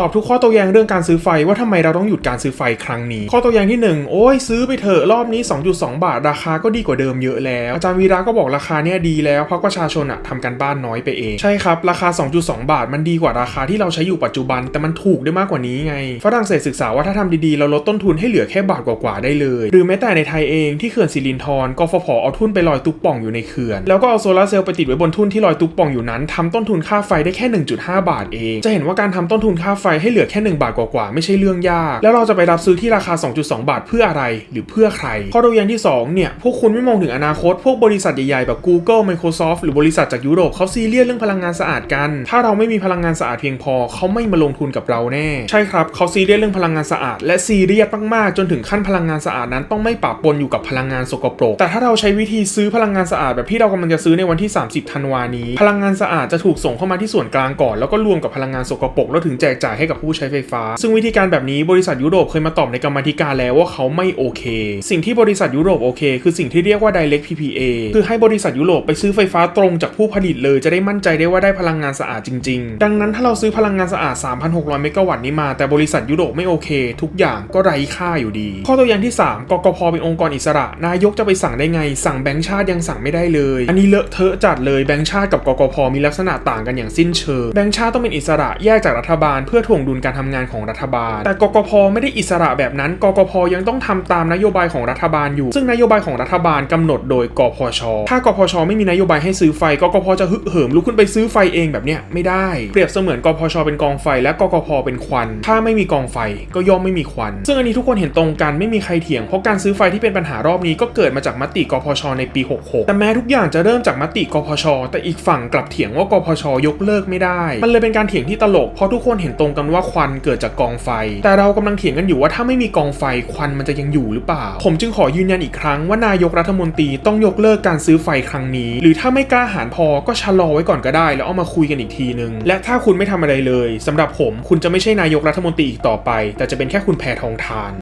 ตอบทุกข้อโต้แย้งเรื่องการซื้อไฟว่าทำไมเราต้องหยุดการซื้อไฟครั้งนี้ ข้อโต้แย้งที่ 1 โอ้ยซื้อไปเถอะรอบนี้ 2.2 บาท ราคาก็ดีกว่าเดิมเยอะแล้ว อาจารย์วีระก็บอกราคาเนี่ยดีแล้วเพราะประชาชนอะทำกันบ้านน้อยไปเอง ใช่ครับ ราคา 2.2 บาทมันดีกว่าราคาที่เราใช้อยู่ปัจจุบัน แต่มันถูกได้มากกว่านี้ไง ฝรั่งเศสศึกษาว่าถ้าทำดีๆเราลดต้นทุนให้เหลือแค่บาทกว่าๆได้เลย หรือแม้แต่ในไทยเองที่เขื่อนสิรินธรกฟผเอาทุ่นไปลอยตุ๊กป่องอยู่ในเขื่อน แล้วก็เอาโซลาร์เซลล์ไปติดไว้บนทุ่นที่ลอยตุ๊กป่องอยู่นั้นทำต้นทุนค่าไฟได้แค่ 1.5 บาทเอง จะเห็นว่าการทำต้นทุนค่าไฟให้เหลือแค่1บาทกว่าๆไม่ใช่เรื่องยาก แล้วเราจะไปรับซื้อที่ราคา 2.2 บาทเพื่ออะไร หรือเพื่อใครข้อตัวอย่างที่2เนี่ยพวกคุณไม่มองถึงอนาคต พวกบริษัทใหญ่ๆแบบ Google Microsoft หรือบริษัทจากยุโรปเขาซีเรียสเรื่องพลังงานสะอาดกัน ถ้าเราไม่มีพลังงานสะอาดเพียงพอเขาไม่มาลงทุนกับเราแน่ ใช่ครับเขาซีเรียสเรื่องพลังงานสะอาด และซีเรียสมากๆจนถึงขั้นพลังงานสะอาดนั้นต้องไม่ปะปนอยู่กับพลังงานสกปรก แต่ถ้าเราใช้วิธีซื้อพลังงานสะอาดแบบที่เรากำลังจะซื้อในวันที่ 30 ธันวานี้ พลังงานสะอาดจะถูกส่งเข้ามาที่ส่วนกลางก่อนแล้วก็รวมกับพลังงานสกปรกแล้วถึงแจกจ่ายให้กับผู้ใช้ไฟฟ้า ซึ่งวิธีการแบบนี้บริษัทยุโรปเคยมาตอบในกรรมธิการแล้วว่าเขาไม่โอเค สิ่งที่บริษัทยุโรปโอเค คือสิ่งที่เรียกว่า direct PPA คือให้บริษัทยุโรปไปซื้อไฟฟ้าตรงจากผู้ผลิตเลยจะได้มั่นใจได้ว่าได้พลังงานสะอาดจริง ๆ ดังนั้นถ้าเราซื้อพลังงานสะอาด 3,600 เมกะวัตต์นี้มาแต่บริษัทยุโรปไม่โอเค ทุกอย่างก็ไร้ค่าอยู่ดี ข้อตัวอย่างที่ 3 กกพเป็นองค์กรอิสระ นายกจะไปสั่งได้ไง สั่งแบงค์ชาติยังสั่งไม่ได้เลย อันนี้เลอะเทอะจัดเลยแบงค์ชาติกับกกพมีลักษณะต่างกันอย่างสิ้นเชิงแบงค์ชาติต้องเป็นอิสระแยกจากรัฐบาลเพื่อถ่วงดุลการทำงานของรัฐบาล แต่กกพไม่ได้อิสระแบบนั้น กกพยังต้องทำตามนโยบายของรัฐบาลอยู่ ซึ่งนโยบายของรัฐบาลกำหนดโดยกพช ถ้ากพช ไม่มีนโยบายให้ซื้อไฟ กกพจะฮึกเหิมลุกขึ้นไปซื้อไฟเองแบบเนี้ยไม่ได้ เปรียบเสมือนกพชเป็นกองไฟ และกกพเป็นควัน ถ้าไม่มีกองไฟก็ย่อมไม่มีควัน ซึ่งอันนี้ทุกคนเห็นตรงกันไม่มีใครเถียง เพราะการซื้อไฟที่เป็นปัญหารอบนี้ก็เกิดมาจากมติกพช ในปี 66 แต่แม้ทุกอย่างจะเริ่มจากมติกพช แต่อีกฝั่งกลับเถียงว่ากพช ยกเลิกไม่ได้ มันเลยเป็นการเถียงที่ตลก เพราะทุกคนเห็นตรงกันว่าควันเกิดจากกองไฟ แต่เรากำลังเถียงกันอยู่ว่าถ้าไม่มีกองไฟควันมันจะยังอยู่หรือเปล่า ผมจึงขอยืนยันอีกครั้งว่านายกรัฐมนตรีต้องยกเลิกการซื้อไฟครั้งนี้ หรือถ้าไม่กล้าหารพอก็ชะลอไว้ก่อนก็ได้ แล้วเอามาคุยกันอีกทีนึง และถ้าคุณไม่ทำอะไรเลยสำหรับผมคุณจะไม่ใช่นายกรัฐมนตรีอีกต่อไป แต่จะเป็นแค่คุณแพทองทาน